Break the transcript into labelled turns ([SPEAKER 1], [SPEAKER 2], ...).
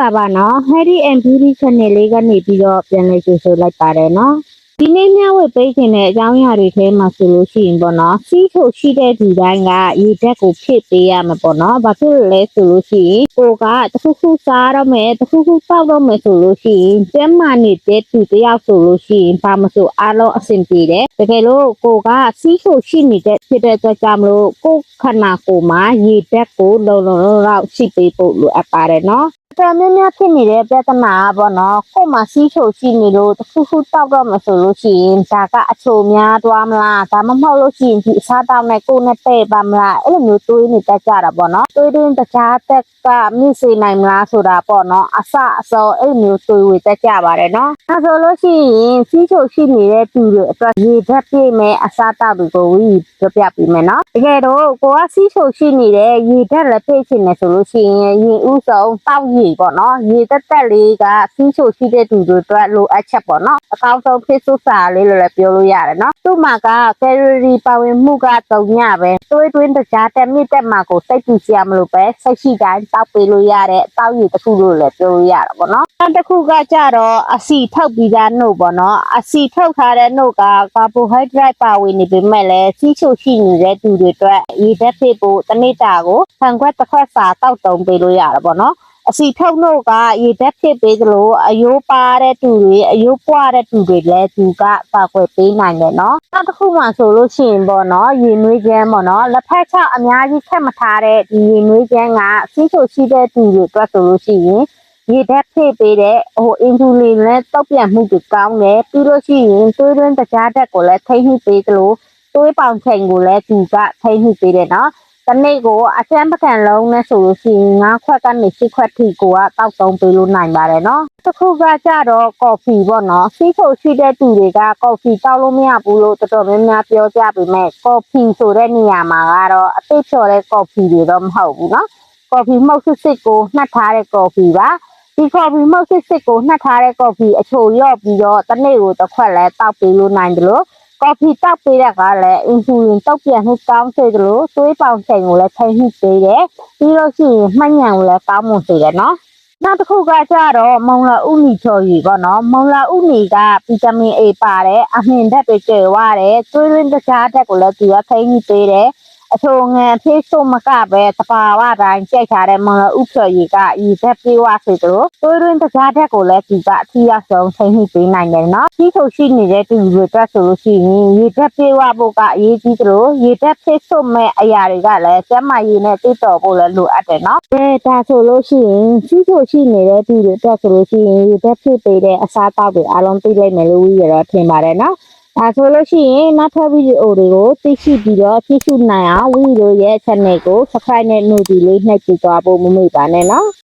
[SPEAKER 1] လာပါနော် Harry and Beauty Channel လေးကနေပြီးတော့ပြန်လည်ကြိုဆိုလိုက်ပါတယ်နော်ဒီနေ့မျှဝေပေးခြင်းတဲ့အကြောင်းအရာတွေထဲမှာဆိုလို့ရှိရင်ပေါ့နော်စီးထုတ်ရှိတဲ့ဒီတိုင်းကရေဓာတ်ကိုဖြည့်ပေးရမှာပေါ့နော်ဘာဖြစ်လို့လဲဆိုလို့ရှိရင်ကိုကတစ်ခုခုစားတော့မယ်တစ်ခုခုပောက်တော့မယ်ဆိုလို့ရှိရင်ကျန်းမာနေတဲ့သူတစ်ယောက်ဆိုလို့ရှိရင်ဘာမဆိုအားလုံးအဆင်ပြေတယ်တကယ်လို့ကိုကစီးထုတ်ရှိနေတဲ့ဖြစ်တဲ့အတွက်ကြောင့်မလို့ကိုယ်ခန္ဓာကိုယ်မှာရေဓာတ်ကိုလုံလုံလောက်လောက်ရှိပေးဖို့လိုအပ်ပါတယ်နော် တော်များများဖြစ်နေတဲ့ပြဿနာကပေါ့နော်ကိုယ်မှာစီးချိုရှိနေလို့တစ်ခုခုတောက်တော့မှဆိုလို့ရှိရင်ဒါကအချိုများသွားမလားဒါမှမဟုတ်လို့ရှိရင်ဒီအစားတောက်နဲ့ကိုယ်နဲ့တဲ့ပါမလားအဲ့လိုမျိုးတွေးနေတတ်ကြတာပေါ့နော်တွေးတွင်းတခြားတက်ကမြင့်စေနိုင်မလားဆိုတာပေါ့နော်အစအစောအဲ့လိုမျိုးတွေးဝေတတ်ကြပါတယ်နော်ဒါဆိုလို့ရှိရင်စီးချိုရှိနေတဲ့သူတွေအတွက်ရေဓာတ်ပြည့်မဲ့အစားတောက်တွေကိုဝီပြပြပေးမယ်နော်တကယ်တော့ကိုကစီးချိုရှိနေတဲ့ရေဓာတ်လက်ပြည့်ချင်တယ်ဆိုလို့ရှိရင်ရင်ဥဆုံးတောက်ရေပေါ့နော်ရေတက်တက်လေးကစီးချိုရှိတဲ့သူတွေအတွက်လိုအပ်ချက်ပေါ့နော်အကောင်းဆုံးဖြစ်စုစာလေးလို့လည်းပြောလို့ရတယ်နော်သူ့မှာကကယ်လိုရီပါဝင်မှုက3ညပဲတွေးတွင်းတကြားတက်မြင့်တက်မှာကိုစိတ်ကြည့်စရာမလိုပဲစိတ်ရှိတိုင်းတောက်ပေးလို့ရတဲ့တောက်ရည်တစ်ခုလို့လည်းပြောလို့ရတာပေါ့နော်နောက်တစ်ခုကကြတော့အစီထုတ်ပြီးသားနှုတ်ပေါ့နော်အစီထုတ်ထားတဲ့နှုတ်ကကာဘိုဟိုက်ဒရိုက်ပါဝင်နေပေမဲ့လည်းစီးချိုရှိနေတဲ့သူတွေအတွက်ရေဓာတ်ဖြစ်ဖို့တစ်နေ့တာကိုဆန်ခွက်တစ်ခွက်စာတောက်တုံပေးလို့ရတာပေါ့နော် အစီထုတ်နှုတ်ကရေဓာတ်ဖြစ်ပေးသလိုအယိုးပါတဲ့သူတွေအယိုးပွားတဲ့သူတွေလည်းသူကပါခွက်ပေးနိုင်တယ်နော်နောက်တစ်ခုမှဆိုလို့ရှိရင်ပေါ့နော်ရေနွေးချမ်းပေါ့နော်လက်ဖက်ချောက်အများကြီးခက်မထားတဲ့ဒီရေနွေးချမ်းကစီးချိုရှိတဲ့သူတွေအတွက်ဆိုလို့ရှိရင်ရေဓာတ်ဖြစ်ပေးတဲ့ဟိုအင်ဂျူလင်နဲ့တောက်ပြန်မှုတွေကောင်းတယ်ပြီးလို့ရှိရင်သွေးတွင်းတကြားဓာတ်ကိုလည်းထိမ့်မှုပေးသလိုသွေးပေါင်ချိန်ကိုလည်းသူကထိမ့်မှုပေးတယ်နော် တနေ့ကိုအချမ်းပကံလုံးနဲ့ဆိုလို့ရှိရင်၅ခွက်ကနေ၈ခွက်ထိကိုကတောက်သုံးပေးလို့နိုင်ပါတယ်နော်တစ်ခုကကြတော့ကော်ဖီပေါ့နော်စီးဖို့ရှိတဲ့သူတွေကကော်ဖီတောက်လို့မရဘူးလို့တော်တော်များများပြောကြပေမဲ့ကော်ဖီဆိုတဲ့နေရာမှာကတော့အသိဖြော်တဲ့ကော်ဖီတွေတော့မဟုတ်ဘူးနော်ကော်ဖီမှုတ်စစ်စစ်ကိုနှက်ထားတဲ့ကော်ဖီပါဒီကော်ဖီမှုတ်စစ်စစ်ကိုနှက်ထားတဲ့ကော်ဖီအချိုရော့ပြီးတော့တစ်နေ့ကိုတစ်ခွက်လဲတောက်ပေးလို့နိုင်တယ်လို့ ကော်ဖီတောက်ပေးတဲ့ကလည်းအင်ဆူလင်တောက်ပြန်မှုကောင်းစေတယ်လို့သွေးပေါင်ချိန်ကိုလည်းထိန်းမှုပေးတယ်ပြီးလို့ရှိရင်မှတ်ဉာဏ်ကိုလည်းကောင်းမွန်စေတယ်နော်နောက်တစ်ခုကကြတော့မုံလာဥနီချော်ရီပေါ့နော်မုံလာဥနီကဗီတာမင် A ပါတယ်အမြင့်ဓာတ်တွေကျယ်ဝတယ်သွေးရင်းတခြားဓာတ်ကိုလည်းသူကထိန်းမှုပေးတယ် အချိုငန်ဖေးဆိုးမကပဲတပါဝတိုင်းကြိုက်ထားတဲ့မုံလာဥချော်ရီကဤဓာတ်ပြေးဝစေတယ်လို့သွေးရင်းတခြားဓာတ်ကိုလည်းသူကအထီးအဆုံးထိန်းမှုပေးနိုင်တယ်နော်ဒီထုတ်ရှိနေတဲ့သူတွေအတွက်ဆိုလို့ရှိရင်ရေဓာတ်ပြေးဝဖို့ကအရေးကြီးတယ်လို့ရေဓာတ်ဖေးဆိုးမဲ့အရာတွေကလည်းကျန်းမာရေးနဲ့တိတော်ဖို့လည်းလိုအပ်တယ်နော်အဲဒါဆိုလို့ရှိရင်စီးထုတ်ရှိနေတဲ့သူတွေအတွက်ဆိုလို့ရှိရင်ရေဓာတ်ဖြစ်ပေးတဲ့အစားအသောက်တွေအားလုံးသိလိုက်မယ်လို့ရတော့ထင်ပါတယ်နော် ဒါဆိုလို့ရှိရင်နောက်ထပ်ဗီဒီယိုတွေကိုသိရှိပြီးတော့ကြည့်ရှုနိုင်အောင်ဝီဒီယိုရဲ့ channel ကို subscribe နဲ့ notification လေးနှိပ်ကြည့်သွားဖို့မမေ့ပါနဲ့နော်